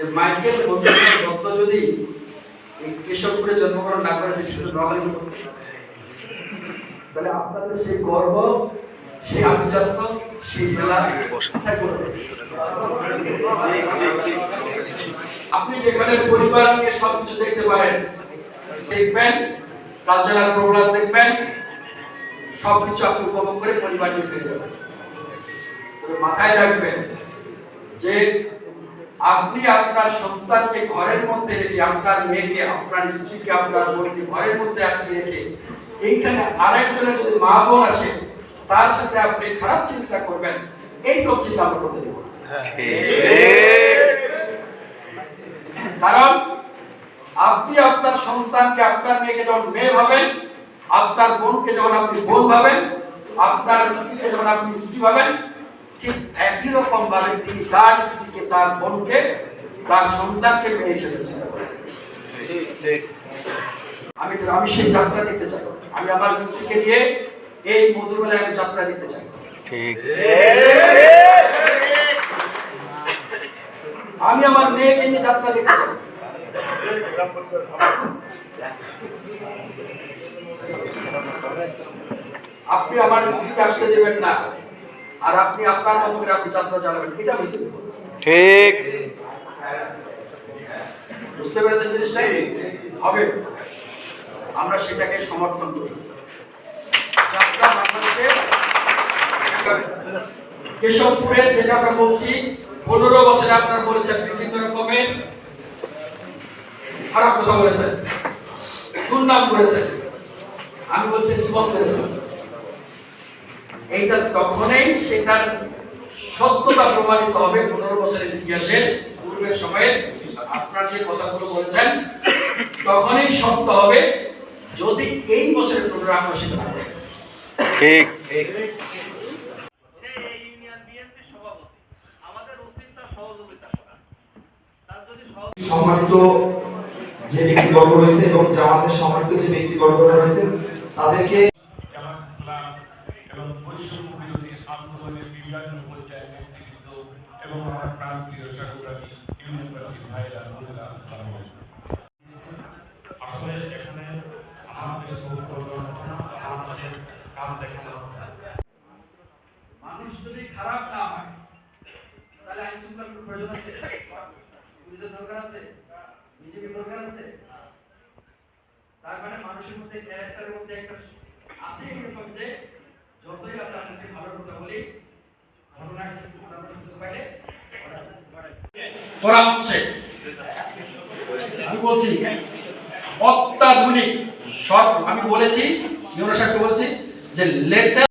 যে মাইকেল মধুসূদন দত্ত যদি কেশবপুরে জন্মগ্রহণ না করে তাহলে আপনাদের সেই গর্ব, সেই আভিজাত্য, সেই মেলা আপনি যেখানে পরিবার নিয়ে সব কিছু দেখতে পারেন, দেখবেন, কালচারাল প্রোগ্রাম দেখবেন, সবকিছু আপনি উপভোগ করে পরিবার নিয়ে ফিরে যাবেন। মাথায় রাখবেন যে আপনি আপনার সন্তানকে ঘরের মধ্যে রেখে, আপনার মেয়েকে, আপনার স্ত্রীকে, আপনার বোনকে ঘরের মধ্যে আপনি রেখে, এইখানে আরেকজনের যদি মা বোন আসে, তার সাথে আপনি খারাপ চিন্তা করবেন। এই সব চিন্তা আমরা করতে দেবো কারণ আপনি আপনার সন্তানকে, আপনার মেয়েকে যখন মেয়ে ভাবেন, আপনার বোনকে যখন আপনি বোন ভাবেন, আপনার স্ত্রীকে যখন আপনি স্ত্রী ভাবেন ঠিক একই রকম ভাবে তিনি তার স্ত্রীকে তার বোনকে তার সন্তানকে হিসেবে আমি আমি সেই যাত্রা দেখতে চাই। আমি আমার স্ত্রীকে নিয়ে এই আমি যাত্রা দেখতে চাই। ঠিক। আমি আমার মেয়েকে নিয়ে যাত্রা দিতে চাই। আপনি আমার স্ত্রীকে আসতে দেবেন না। আর আপনি আপনার মতো করে আপনি যাত্রা চালাবেন এটা বুঝতে ঠিক। বুঝতে পেরেছেন জিনিসটা? হবে। আমরা সেটাকে সমর্থন করি। যাত্রা বাংলাদেশে কেশবপুরের যেটা আমরা বলছি পনেরো বছরে আপনারা বলেছেন বিভিন্ন রকমের খারাপ কথা বলেছেন দুর্নাম করেছেন। আমি বলছি জীবন করেছেন। এইটা তখনই সেটার সত্যতা প্রমাণিত হবে পনেরো বছরের ইতিহাসের পূর্বের সময়ে। আপনার যে কথাগুলো বলছেন তখনই সত্য হবে যদি এই বছরের প্রোগ্রাম আমরা সেটা ঠিক। এই ইউনিয়ন বিএনপি সভাপতি আমাদের উচিত তার সহযোগিতা করা। তার যদি সহযোগিতা সম্মানিত যে ব্যক্তিবর্গ রয়েছে এবং জামাতের সম্মানিত যে ব্যক্তিবর্গরা রয়েছে তাদেরকে এবং আমার প্রান্তীয় সাংবাদিক ইউনিভার্সিটি ভাইরা নুরুল্লাহ আসসালাম আসলে এখানে আমাদের আমাদের কাজ দেখানো মানুষ যদি খারাপ না হয়, তাহলে আইন শৃঙ্খলার প্রয়োজন আছে? পুলিশের দরকার আছে? বিজেপি দরকার আছে? তার মানে মানুষের মধ্যে ক্যারেক্টারের মধ্যে একটা আছে এরকম যে, যতই আমরা ভালো কথা বলি, ঘটনা কিন্তু করা হচ্ছে আমি বলছি অত্যাধুনিক সব আমি বলেছি বলছি যে লেটেস্ট